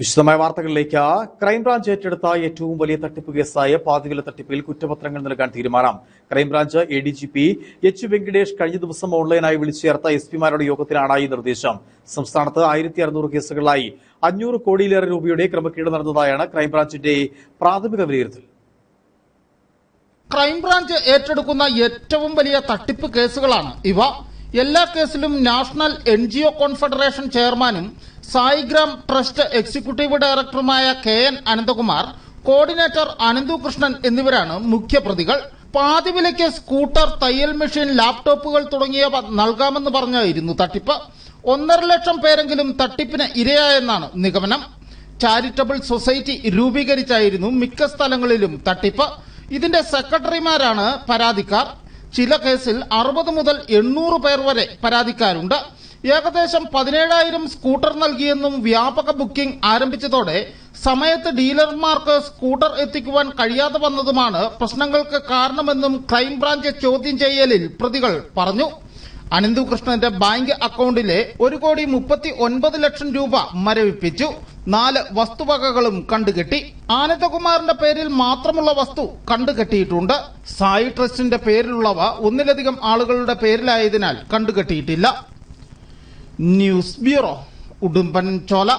വിശദമായ വാർത്തകളിലേക്ക് ക്രൈംബ്രാഞ്ച് ഏറ്റെടുത്ത ഏറ്റവും വലിയ തട്ടിപ്പ് കേസായ പാതിവില തട്ടിപ്പിൽ കുറ്റപത്രങ്ങൾ നൽകാൻ തീരുമാനം. Crime branch A D G P H വെങ്കടേഷ് കഴിഞ്ഞ ദിവസം ഓൺലൈനായി വിളിച്ചു ചേർത്ത എസ് പിമാരുടെ യോഗത്തിലാണ് ഈ നിർദ്ദേശം. സംസ്ഥാനത്ത് ആയിരത്തി അറുന്നൂറ് കേസുകളിലായി അഞ്ഞൂറ് കോടിയിലേറെ രൂപയുടെ ക്രമക്കേട് നടന്നതായാണ് ക്രൈംബ്രാഞ്ചിന്റെ പ്രാഥമിക വിലയിരുത്തൽ. ക്രൈംബ്രാഞ്ച് ഏറ്റെടുക്കുന്ന ഏറ്റവും വലിയ തട്ടിപ്പ് കേസുകളാണ് ഇവ. എല്ലാ കേസിലും national N G O confederation ചെയർമാനും സായിഗ്രാം ട്രസ്റ്റ് എക്സിക്യൂട്ടീവ് ഡയറക്ടറുമായ K N Ananthakumar coordinator Ananthu Krishnan എന്നിവരാണ് മുഖ്യപ്രതികൾ. പാതിവിലയ്ക്ക് സ്കൂട്ടർ തയ്യൽ മെഷീൻ ലാപ്ടോപ്പുകൾ തുടങ്ങിയവ നൽകാമെന്ന് പറഞ്ഞായിരുന്നു തട്ടിപ്പ്. ഒന്നര ലക്ഷം പേരെങ്കിലും തട്ടിപ്പിന് ഇരയായെന്നാണ് നിഗമനം. ചാരിറ്റബിൾ സൊസൈറ്റി രൂപീകരിച്ചായിരുന്നു മിക്ക സ്ഥലങ്ങളിലും തട്ടിപ്പ്. ഇതിന്റെ സെക്രട്ടറിമാരാണ് പരാതിക്കാർ. ചില കേസിൽ അറുപത് മുതൽ എണ്ണൂറ് പേർ വരെ പരാതിക്കാരുണ്ട്. ഏകദേശം പതിനേഴായിരം സ്കൂട്ടർ നൽകിയെന്നും വ്യാപക ബുക്കിംഗ് ആരംഭിച്ചതോടെ സമയത്ത് ഡീലർമാർക്ക് സ്കൂട്ടർ എത്തിക്കുവാൻ കഴിയാതെ വന്നതുമാണ് പ്രശ്നങ്ങൾക്ക് കാരണമെന്നും ക്രൈംബ്രാഞ്ച് ചോദ്യം ചെയ്യലിൽ പ്രതികൾ പറഞ്ഞു. അനന്തു കൃഷ്ണന്റെ ബാങ്ക് അക്കൗണ്ടിലെ ഒരു കോടി മുപ്പത്തി ഒൻപത് ലക്ഷം രൂപ മരവിപ്പിച്ചു. നാല് വസ്തുവകകളും കണ്ടുകെട്ടി. ആനന്ദകുമാറിന്റെ പേരിൽ മാത്രമുള്ള വസ്തു കണ്ടുകെട്ടിയിട്ടുണ്ട്. സായി ട്രസ്റ്റിന്റെ പേരിലുള്ളവ ഒന്നിലധികം ആളുകളുടെ പേരിലായതിനാൽ കണ്ടുകെട്ടിയിട്ടില്ല. ന്യൂസ് ബ്യൂറോ ഉടുമ്പൻ ചോല.